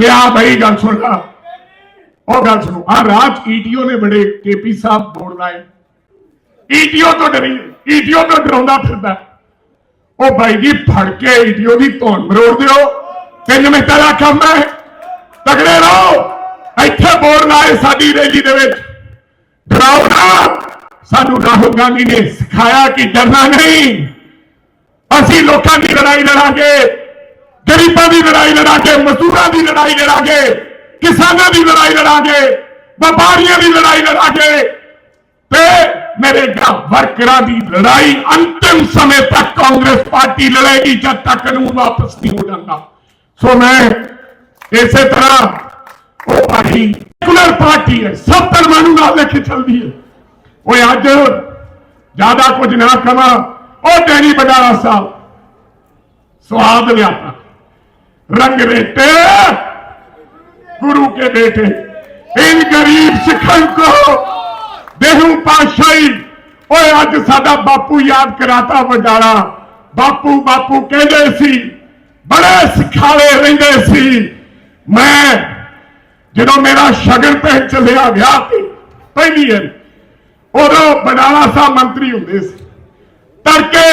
ਤੇ ਆ ਬਈ ਗੱਲ ਸੁਣ ਲਾ। ਉਹ ਗੱਲ ਸੁਣੋ ਆ ਰਾਜ ਈਟੀਓ ਨੇ ਬੜੇ ਕੇਪੀ ਸਾਹਿਬ ਬੋਲ ਲਾਏ। ਈਟੀਓ ਤੋਂ ਡਰੀ, ਈਟੀਓ ਤੋਂ ਡਰਾਉਂਦਾ ਫਿਰਦਾ। ਉਹ ਬਾਈ ਜੀ ਫੜ ਕੇ ਈਟੀਓ ਦੀ ਧੌਣ ਮਰੋੜ ਦਿਓ। ਤਿੰਨ ਮਿੰਟਾਂ ਦਾ ਕੰਮ ਹੈ ਤਗੜੇ ਰਹੋ। ਇੱਥੇ ਬੋਲ ਲਾਏ ਸਾਡੀ ਰੈਲੀ ਦੇ ਵਿੱਚ। ਡਰਾਓ ਨਾ। ਸਾਨੂੰ ਰਾਹੁਲ ਗਾਂਧੀ ਨੇ ਸਿਖਾਇਆ ਕਿ ਡਰਨਾ ਨਹੀਂ। ਅਸੀਂ ਲੋਕਾਂ ਦੀ ਲੜਾਈ ਲੜਾਂਗੇ। ਗਰੀਬਾਂ ਦੀ ਲੜਾਈ ਲੜਾਂਗੇ, ਮਜ਼ਦੂਰਾਂ ਦੀ ਲੜਾਈ ਲੜਾਂਗੇ, ਕਿਸਾਨਾਂ ਦੀ ਲੜਾਈ ਲੜਾਂਗੇ, ਵਪਾਰੀਆਂ ਦੀ ਲੜਾਈ ਲੜਾਂਗੇ। ਤੇ ਮੇਰੇ ਗਾ ਵਰਕਰਾਂ ਦੀ ਲੜਾਈ ਅੰਤਿਮ ਸਮੇਂ ਤੱਕ ਕਾਂਗਰਸ ਪਾਰਟੀ ਲੜੇਗੀ, ਜਦ ਤੱਕ ਕਾਨੂੰਨ ਵਾਪਸ ਨਹੀਂ ਹੋ ਜਾਂਦਾ। ਸੋ ਮੈਂ ਇਸੇ ਤਰ੍ਹਾਂ ਉਹ ਪਾਰਟੀ, ਸੈਕੂਲਰ ਪਾਰਟੀ ਹੈ, ਸਭ ਧਰਮਾਂ ਨੂੰ ਨਾਲ ਲੈ ਕੇ ਚੱਲਦੀ ਹੈ। ਉਹ ਅੱਜ ਜ਼ਿਆਦਾ ਕੁਝ ਨਾ ਕਮਾ ਉਹ ਡੈਨੀ ਬਡਾਲਾ ਸਾਹਿਬ, ਸਵਾਦ ਲਿਆ रंग रेटे गुरु के बेटे इन गरीब सिखन को देहू पाशाही ਓਏ ਅੱਜ ਸਾਡਾ ਬਾਪੂ ਯਾਦ ਕਰਾਤਾ ਵਡਾਲਾ ਬਾਪੂ ਬਾਪੂ ਕਹਿੰਦੇ ਸੀ ਬੜੇ ਸਿਖਾਲੇ ਰਹਿੰਦੇ ਸੀ ਮੈਂ ਜਦੋਂ ਮੇਰਾ ਸ਼ਗਨ ਤੇ ਚੱਲਿਆ ਵਿਆਹ ਤੇ ਪਹਿਲੀ ਵਾਰੀ ਉਦੋਂ ਬਡਾਲਾ ਸਾਹਿਬ ਮੰਤਰੀ ਹੁੰਦੇ ਸੀ ਤੜਕੇ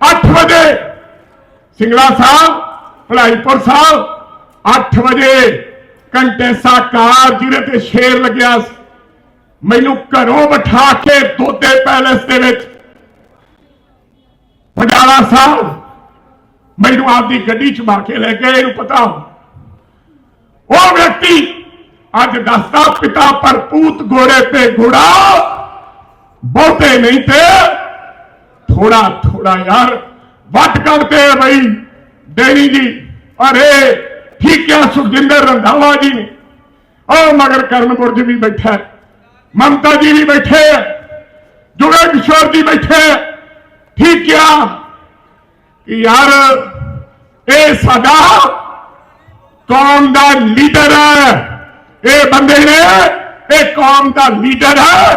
8 ਵਜੇ ਸਿੰਗਲਾ ਸਾਹਿਬ ਭਲਾਈਪੁਰ ਸਾਹਿਬ 8 ਵਜੇ ਕੰਟੈਸਾ ਕਾਰ ਜਿਹਦੇ ਤੇ ਸ਼ੇਰ ਲੱਗਿਆ ਮੈਨੂੰ ਘਰੋਂ ਬਿਠਾ ਕੇ ਦੋਦੇ ਪੈਲੇਸ ਦੇ ਵਿੱਚ ਪਟਿਆਲਾ ਸਾਹਿਬ, ਮੈਨੂੰ ਆਪਦੀ ਗੱਡੀ ਚ ਮਾਰ ਕੇ ਲੈ ਗਏ, ਇਹਨੂੰ ਪਤਾ ਉਹ ਵਿਅਕਤੀ ਅੱਜ ਦੱਸਦਾ, ਪਿਤਾ ਪਰਪੂਤ ਘੋੜੇ ਤੇ ਘੋੜਾ, ਬਹੁਤੇ ਨਹੀਂ ਤੇ ਥੋੜਾ ਥੋੜਾ ਯਾਰ, ਵੱਟ ਕਰਦੇ ਆ ਬਈ ਡੈਨੀ ਜੀ, ਅਰੇ ਠੀਕ ਹੈ ਸੁਖਜਿੰਦਰ ਰੰਧਾਵਾ ਜੀ ਨੇ। ਉਹ ਮਗਰ ਕਰਨਪੁਰ ਜੀ ਵੀ ਬੈਠਾ ਮਮਤਾ ਜੀ ਵੀ ਬੈਠੇ ਹੈ। ਜੁਗਾ ਕਿਸ਼ੋਰ ਜੀ ਬੈਠੇ ਠੀਕ ਆ ਕਿ ਯਾਰ, ਇਹ ਸਾਡਾ ਕੌਮ ਦਾ ਲੀਡਰ ਹੈ। ਇਹ ਬੰਦੇ ਨੇ, ਇਹ ਕੌਮ ਦਾ ਲੀਡਰ ਹੈ।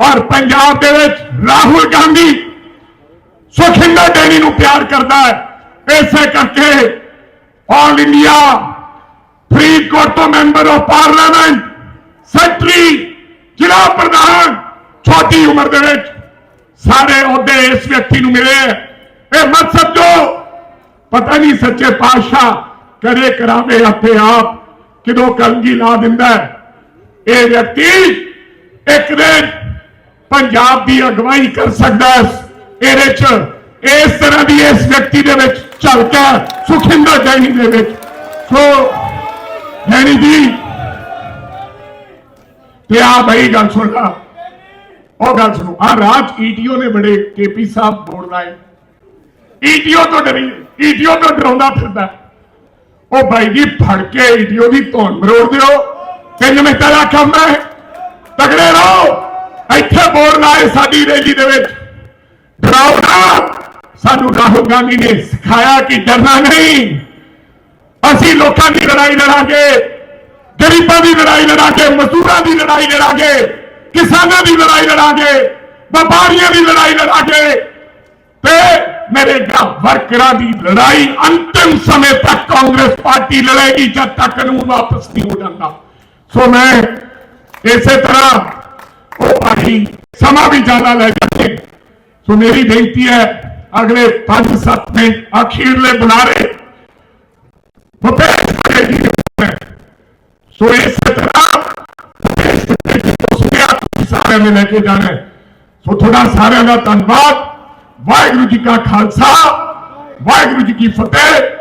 ਔਰ ਪੰਜਾਬ ਦੇ ਵਿੱਚ ਰਾਹੁਲ ਗਾਂਧੀ ਸੁਖਿੰਦਰ ਡੈਨੀ ਨੂੰ ਪਿਆਰ ਕਰਦਾ ਹੈ। ਇਸੇ ਕਰਕੇ ਆਲ ਇੰਡੀਆ ਫਰੀਦਕੋਟ ਤੋਂ ਮੈਂਬਰ ਆਫ ਪਾਰਲੀਮੈਂਟ ਸੈਕਟਰੀ ਜ਼ਿਲ੍ਹਾ ਪ੍ਰਧਾਨ ਛੋਟੀ ਉਮਰ ਦੇ ਵਿੱਚ ਸਾਰੇ ਅਹੁਦੇ ਇਸ ਵਿਅਕਤੀ ਨੂੰ ਮਿਲੇ ਇਹ ਮਤ ਸਮਝੋ, ਪਤਾ ਨਹੀਂ ਸੱਚੇ ਪਾਤਸ਼ਾਹ ਕਰੇ ਕਰਾਵੇ ਆਪੇ ਆਪ, ਕਿਦੋਂ ਕਲਗੀ ਲਾ ਦਿੰਦਾ ਇਹ ਵਿਅਕਤੀ ਇੱਕ ਦਿਨ ਪੰਜਾਬ ਦੀ ਅਗਵਾਈ ਕਰ ਸਕਦਾ ਹੈ। ਇਹਦੇ ਚ ਇਸ ਤਰ੍ਹਾਂ ਦੀ ਇਸ ਵਿਅਕਤੀ ਦੇ ਵਿੱਚ ਝਲਕਾ ਸੁਖਿੰਦਰ ਜੈਨੀ ਦੇ ਵਿੱਚ। ਸੋ ਜੈਨੀ ਜੀ, ਤੇ ਆ ਬਈ ਗੱਲ ਸੁਣ ਲਾ। ਉਹ ਗੱਲ ਸੁਣੋ ਆ ਰਾਜ ਈਟੀਓ ਨੇ ਬੜੇ ਕੇਪੀ ਸਾਹਿਬ ਬੋਰਡ ਲਾਏ। ਈਟੀਓ ਤੋਂ ਡਰੀ ਈਟੀਓ ਤੋਂ ਡਰਾਉਂਦਾ ਫਿਰਦਾ। ਉਹ ਬਾਈ ਜੀ ਫੜ ਕੇ ਈਟੀਓ ਦੀ ਧੌਣ ਮਰੋੜ ਦਿਓ। ਤਿੰਨ ਮਿੰਟਾਂ ਦਾ ਕੰਮ ਹੈ, ਤਗੜੇ ਰਹੋ। ਇੱਥੇ ਬੋਰਡ ਲਾਏ ਸਾਡੀ ਰੈਲੀ ਦੇ ਵਿੱਚ। ਡਰਾਓ ਨਾ। ਸਾਨੂੰ ਰਾਹੁਲ ਗਾਂਧੀ ਨੇ ਸਿਖਾਇਆ ਕਿ ਡਰਨਾ ਨਹੀਂ ਅਸੀਂ ਲੋਕਾਂ ਦੀ ਲੜਾਈ ਲੜਾਂਗੇ ਗਰੀਬਾਂ ਦੀ ਲੜਾਈ ਲੜਾਂਗੇ ਮਜ਼ਦੂਰਾਂ ਦੀ ਲੜਾਈ ਲੜਾਂਗੇ ਕਿਸਾਨਾਂ ਦੀ ਲੜਾਈ ਲੜਾਂਗੇ ਵਪਾਰੀਆਂ ਦੀ ਲੜਾਈ ਲੜਾਂਗੇ ਤੇ ਮੇਰੇ ਗਾ ਵਰਕਰਾਂ ਦੀ ਲੜਾਈ ਅੰਤਿਮ ਸਮੇਂ ਤੱਕ ਕਾਂਗਰਸ ਪਾਰਟੀ ਲੜੇਗੀ ਜਦ ਤੱਕ ਕਾਨੂੰਨ ਵਾਪਸ ਨਹੀਂ ਹੋ ਜਾਂਦਾ ਸੋ ਮੈਂ ਇਸੇ ਤਰ੍ਹਾਂ ਉਹ ਪਾਰਟੀ ਸਮਾਂ ਵੀ ਜ਼ਿਆਦਾ ਲੈ ਜਾਂਦੇ ਸੋ ਮੇਰੀ ਬੇਨਤੀ ਹੈ ਅਗਲੇ 5-7 ਮਿੰਟ ਅਖੀਰਲੇ ਬੁਲਾਰੇ। ਭੁਪੇਸ਼ ਬਘੇਲ ਜੀ ਸੋ ਇਸ ਤਰ੍ਹਾਂ ਸਾਰਿਆਂ ਨੇ ਲੈ ਕੇ ਜਾਣਾ ਸੋ ਤੁਹਾਡਾ ਸਾਰਿਆਂ ਦਾ ਧੰਨਵਾਦ। ਵਾਹਿਗੁਰੂ ਜੀ ਕਾ ਖਾਲਸਾ, ਵਾਹਿਗੁਰੂ ਜੀ ਕੀ ਫਤਿਹ।